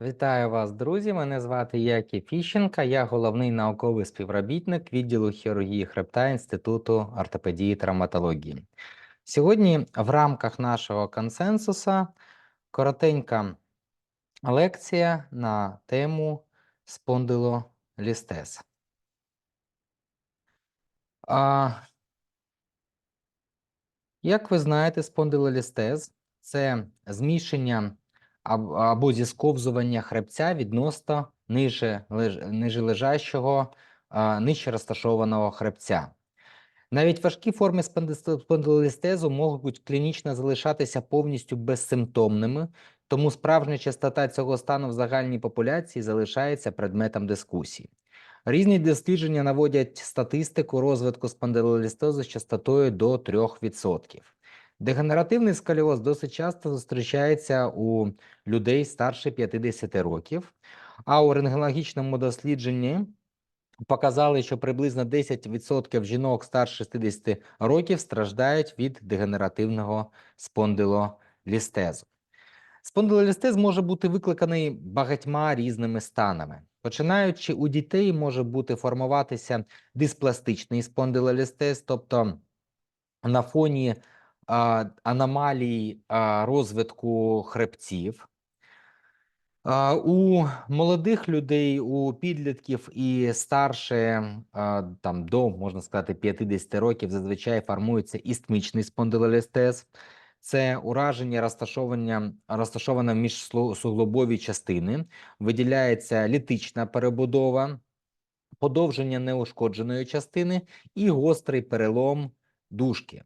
Вітаю вас, друзі. Мене звати Які Фіщенка. Я головний науковий співробітник відділу хірургії хребта Інституту ортопедії та травматології. Сьогодні в рамках нашого консенсуса коротенька лекція на тему спондилолістез. А, Як ви знаєте, спондилолістез – це зміщення аб- або зісковзування хребця відносно ниже, леж, ниже лежащого, нижче розташованого хребця. Навіть важкі форми спондилолістезу можуть клінічно залишатися повністю безсимптомними, тому справжня частота цього стану в загальній популяції залишається предметом дискусії. Різні дослідження наводять статистику розвитку спондилолістезу з частотою до 3%. Дегенеративний сколіоз досить часто зустрічається у людей старше 50 років, а у рентгенологічному дослідженні показали, що приблизно 10% жінок старше 60 років страждають від дегенеративного спондилолістезу. Спондилолістез може бути викликаний багатьма різними станами. Починаючи у дітей, може бути формуватися диспластичний спондилолістез, тобто на фоні аномалій розвитку хребців. У молодих людей, у підлітків і старше, там до можна сказати 50 років, зазвичай формується істмічний спондилолістез. Це ураження розташовання розташоване в міжсуглобові частини, виділяється літична перебудова, подовження неушкодженої частини і гострий перелом дужки.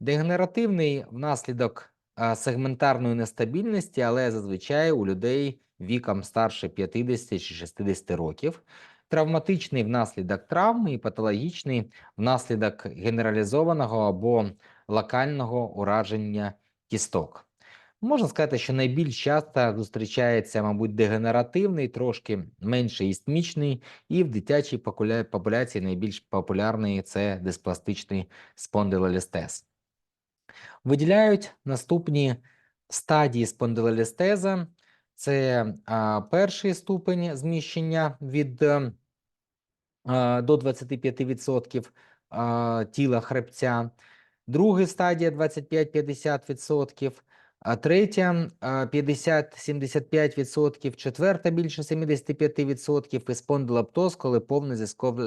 Дегенеративний внаслідок сегментарної нестабільності, але зазвичай у людей віком старше 50 чи 60 років. Травматичний внаслідок травми і патологічний внаслідок генералізованого або локального ураження кісток. Можна сказати, що найбільш часто зустрічається, мабуть, дегенеративний, трошки менше істмічний, і в дитячій популяції найбільш популярний це диспластичний спондилолістез. Виділяють наступні стадії спондилолістеза. Це а, перший ступень зміщення від е, а, до 25% а, тіла хребця, другий стадія 25-50%, а третя 50-75%, четверта більше 75% і спондилоптоз, коли повне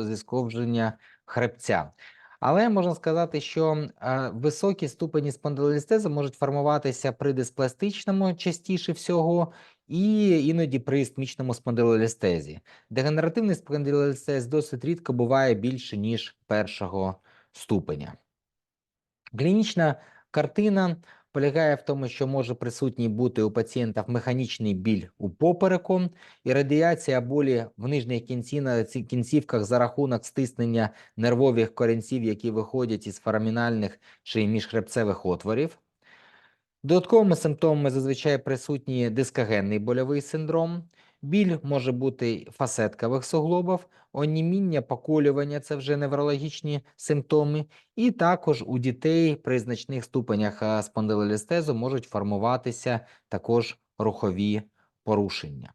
зісковження хребця. Але можна сказати, що високі ступені спондилолістезу можуть формуватися при диспластичному частіше всього, і іноді при істмічному спондилолістезі. Дегенеративний спондилолістез досить рідко буває більше, ніж першого ступеня. Клінічна картина полягає в тому, що може присутній бути у пацієнтів механічний біль у попереку і радіація болі в нижніх кінці, на кінцівках за рахунок стиснення нервових корінців, які виходять із фарамінальних чи міжхребцевих отворів. Додатковими симптомами зазвичай присутні дискогенний больовий синдром, біль може бути фасеткових суглобів, оніміння, поколювання це вже неврологічні симптоми, і також у дітей при значних ступенях а, спондилолістезу можуть формуватися також рухові порушення.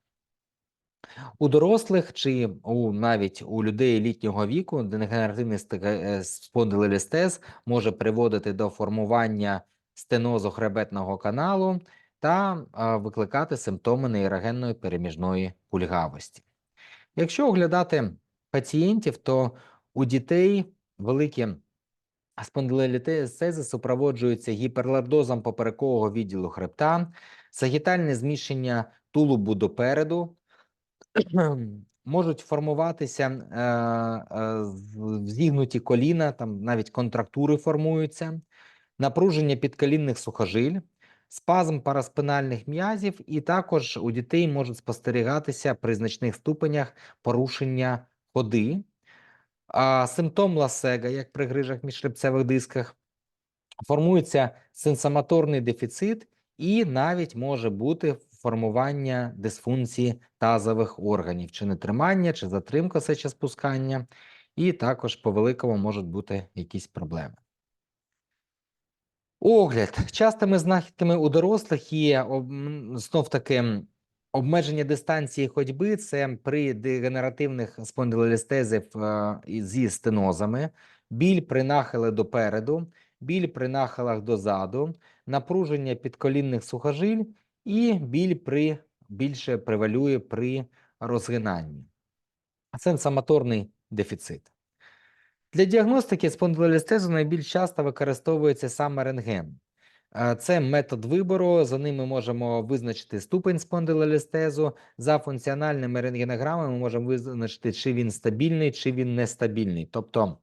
У дорослих чи у навіть у людей літнього віку дегенеративний е, спондилолістез може приводити до формування стенозу хребетного каналу та викликати симптоми нейрогенної переміжної кульгавості. Якщо оглядати пацієнтів, то у дітей великі спондилолістези супроводжуються гіперлордозом поперекового відділу хребта, сагітальне зміщення тулубу допереду, можуть формуватися е, е, зігнуті коліна, там навіть контрактури формуються, напруження підколінних сухожиль, спазм параспинальних м'язів, і також у дітей можуть спостерігатися при значних ступенях порушення ходи, симптом ласега, як при грижах міжхребцевих дисках, формується сенсомоторний дефіцит, і навіть може бути формування дисфункції тазових органів, чи нетримання, чи затримка сечоспускання, і також по великому можуть бути якісь проблеми. Огляд. Частими знахідками у дорослих є знов таки Обмеження дистанції ходьби це при дегенеративних спондилолістезів е, зі стенозами, біль при нахилі допереду, біль при нахилах дозаду, напруження підколінних сухожиль і біль при більше превалює при розгинанні. Сенсомоторний дефіцит. Для діагностики спондилолістезу найбільш часто використовується саме рентген. Це метод вибору. За ним ми можемо визначити ступень спондилолістезу. За функціональними рентгенограмами ми можемо визначити, чи він стабільний, чи він нестабільний. Тобто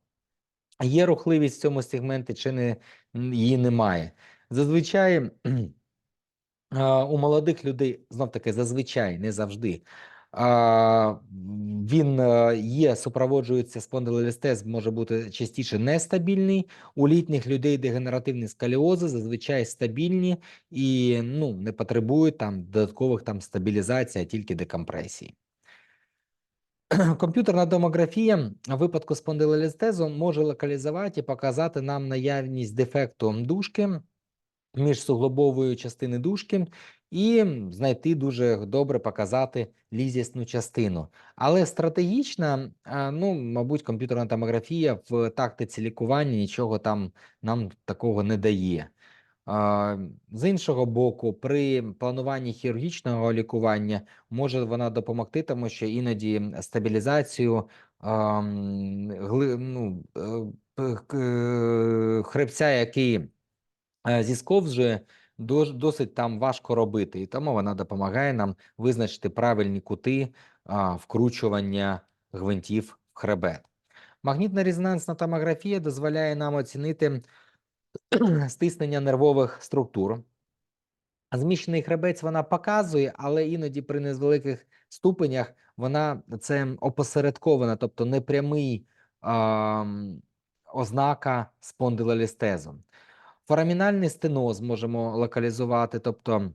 є рухливість в цьому сегменті, чи не, її немає. Зазвичай у молодих людей, знов таки, зазвичай, не завжди. Він е, є, супроводжується спондилолістез, може бути частіше нестабільний. У літніх людей дегенеративні сколіози зазвичай стабільні і ну, не потребують там додаткових там стабілізацій, а тільки декомпресії. Комп'ютерна томографія в випадку спондилолістезу може локалізувати і показати нам наявність дефекту дужки міжсуглобової частини дужки і знайти дуже добре показати лізісну частину. Але стратегічна, ну, мабуть, комп'ютерна томографія в тактиці лікування нічого там нам такого не дає. З іншого боку, при плануванні хірургічного лікування може вона допомогти, тому що іноді стабілізацію ну, е, е, хребця, який е, зісковзує, досить там важко робити, і тому вона допомагає нам визначити правильні кути вкручування гвинтів в хребет. Магнітна резонансна томографія дозволяє нам оцінити стиснення нервових структур. Зміщений хребець вона показує, але іноді при невеликих ступенях вона це опосередкована, тобто непрямий ам, ознака спондилолістезу. Форамінальний стеноз можемо локалізувати, тобто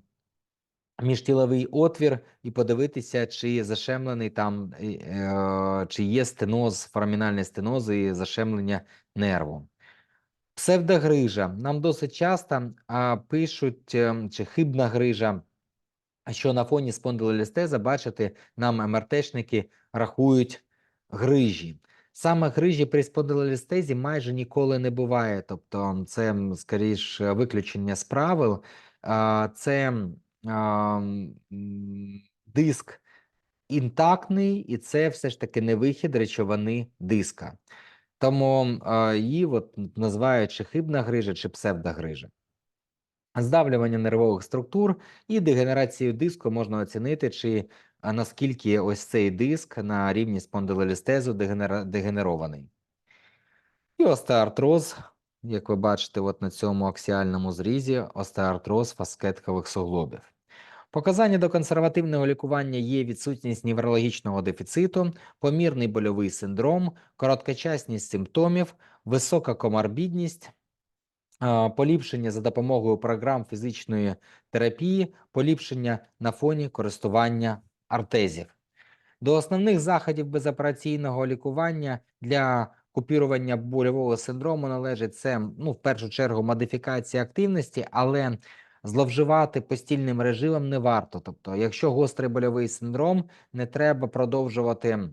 міжтіловий отвір, і подивитися, чи зашемлений там, е, е, чи є стеноз, форамінальний стеноз і зашемлення нерву. Псевдогрижа. Нам досить часто пишуть, ем, чи хибна грижа, що на фоні спондилолістеза, бачите, нам МРТшники рахують грижі. Саме грижі при спондилолістезі майже ніколи не буває. Тобто, це скоріш виключення з правил. Це диск інтактний, і це все ж таки не вихід речовини диска. Тому її от називають чи хибна грижа, чи псевдогрижа. Здавлювання нервових структур і дегенерацію диску можна оцінити, чи а, наскільки ось цей диск на рівні спондилолістезу дегенерований. І остеартроз, як ви бачите, от на цьому аксіальному зрізі, остеартроз фаскеткових суглобів. Показання до консервативного лікування є відсутність неврологічного дефіциту, помірний больовий синдром, короткочасність симптомів, висока коморбідність, поліпшення за допомогою програм фізичної терапії, поліпшення на фоні користування артезів. До основних заходів безопераційного лікування для купірування больового синдрому належить це, ну, в першу чергу, модифікація активності, але зловживати постільним режимом не варто. Тобто, якщо гострий больовий синдром, не треба продовжувати е,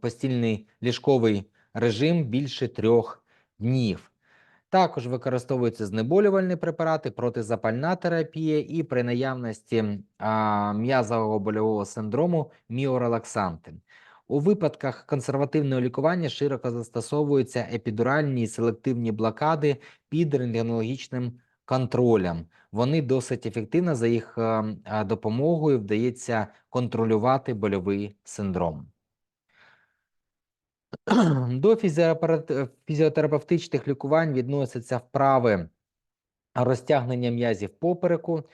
постільний ліжковий режим більше трьох днів. Також використовуються знеболювальні препарати, протизапальна терапія і при наявності м'язового больового синдрому міорелаксанти. У випадках консервативного лікування широко застосовуються епідуральні і селективні блокади під рентгенологічним контролем. Вони досить ефективно за їх а, допомогою вдається контролювати больовий синдром. До фізіотерапевтичних лікувань відносяться вправи розтягнення м'язів попереку,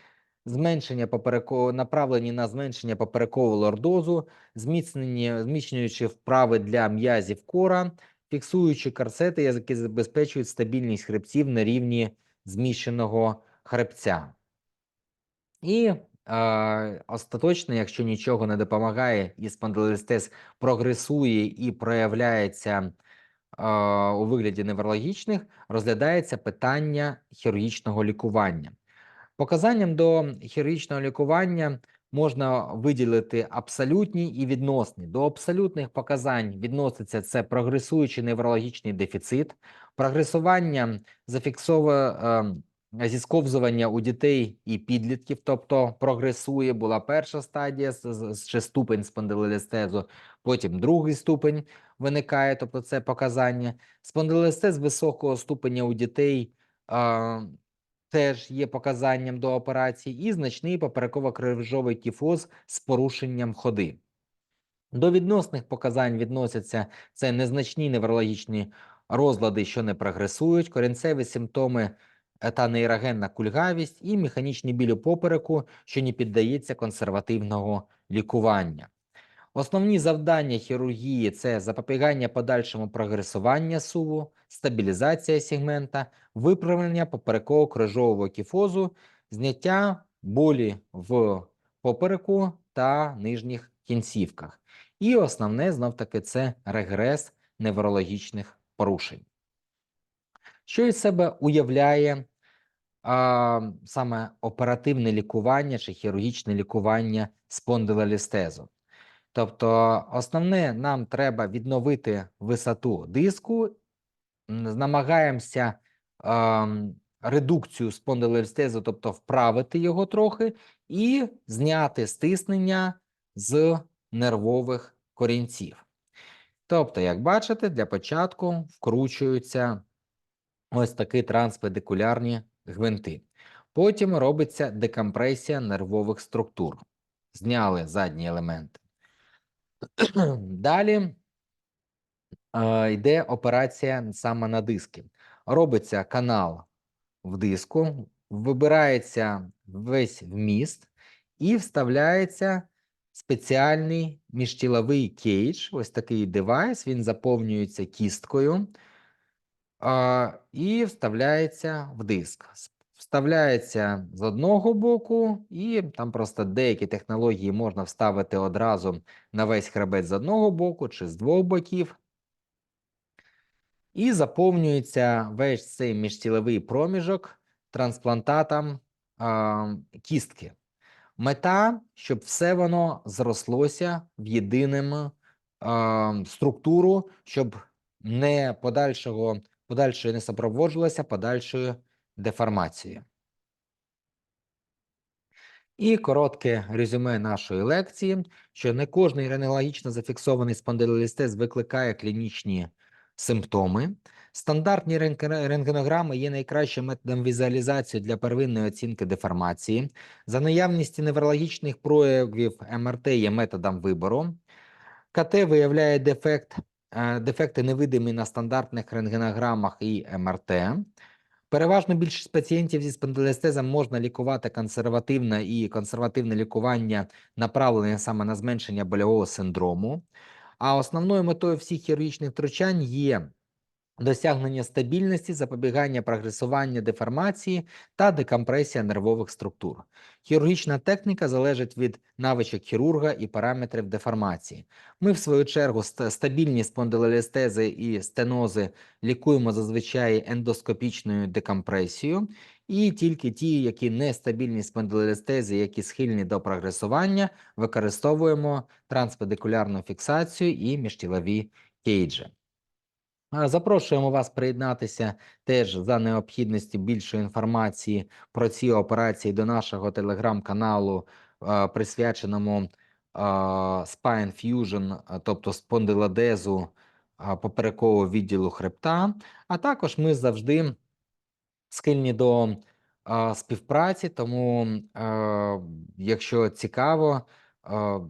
зменшення попереко... направлені на зменшення поперекового лордозу, зміцнення, зміцнюючи вправи для м'язів кора, фіксуючи корсети, які забезпечують стабільність хребців на рівні зміщеного хребця. І остаточно, якщо нічого не допомагає, і спондилолістез прогресує і проявляється е, у вигляді неврологічних, розглядається питання хірургічного лікування. Показанням до хірургічного лікування можна виділити абсолютні і відносні. До абсолютних показань відноситься це прогресуючий неврологічний дефіцит, прогресування зафіксовує ем, зісковзування у дітей і підлітків, тобто прогресує, була перша стадія, ще ступень спондилолістезу, потім другий ступень виникає, тобто це показання. Спондилолістез високого ступеня у дітей а, теж є показанням до операції, і значний попереково-крижовий кіфоз з порушенням ходи. До відносних показань відносяться це незначні неврологічні розлади, що не прогресують, корінцеві симптоми е, та нейрогенна кульгавість, і механічний біль попереку, що не піддається консервативного лікування. Основні завдання хірургії це запобігання подальшому прогресування суву, стабілізація сегмента, виправлення попереково-крижового кіфозу, зняття болі в попереку та нижніх кінцівках. І основне знов таки це регрес неврологічних порушень. Що із себе уявляє а, саме оперативне лікування чи хірургічне лікування спондилолістезу? Тобто, основне нам треба відновити висоту диску, намагаємося ем, редукцію спондилолістезу, тобто вправити його трохи, і зняти стиснення з нервових корінців. Тобто, як бачите, для початку вкручуються ось такі транспедикулярні гвинти. Потім робиться декомпресія нервових структур. Зняли задні елементи. Далі е, йде операція саме на диски. Робиться канал в диску, вибирається весь вміст і вставляється спеціальний міжтіловий кейдж, ось такий девайс, він заповнюється кісткою і вставляється в диск. Вставляється з одного боку, і там просто деякі технології можна вставити одразу на весь хребет з одного боку чи з двох боків. І заповнюється весь цей міжтіловий проміжок трансплантатом а, кістки. Мета, щоб все воно зрослося в єдиному а, структуру, щоб не подальшого, подальшою не супроводжувалося подальшою деформацією. І коротке резюме нашої лекції, що не кожний рентгенологічно зафіксований спондилолістез викликає клінічні симптоми. Стандартні рентгенограми є найкращим методом візуалізації для первинної оцінки деформації. За наявності неврологічних проявів МРТ є методом вибору. КТ виявляє дефект, дефекти невидимі на стандартних рентгенограмах і МРТ. Переважно більшість пацієнтів зі спондилестезом можна лікувати консервативно і консервативне лікування направлене саме на зменшення больового синдрому. А основною метою всіх хірургічних втручань є досягнення стабільності, запобігання прогресування деформації та декомпресія нервових структур. Хірургічна техніка залежить від навичок хірурга і параметрів деформації. Ми, в свою чергу, стабільні спондилолістези і стенози лікуємо зазвичай ендоскопічною декомпресією, і тільки ті, які нестабільні спондилолістези, які схильні до прогресування, використовуємо транспедикулярну фіксацію і міжтілові кейджі. Запрошуємо вас приєднатися теж за необхідності більшої інформації про ці операції до нашого телеграм-каналу, присвяченому Spine Fusion, тобто спондилодезу поперекового відділу хребта. А також ми завжди схильні до співпраці, тому якщо цікаво,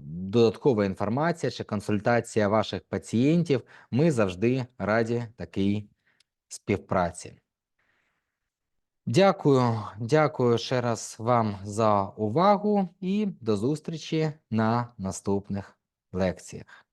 додаткова інформація чи консультація ваших пацієнтів, ми завжди раді такій співпраці. Дякую, дякую ще раз вам за увагу і до зустрічі на наступних лекціях.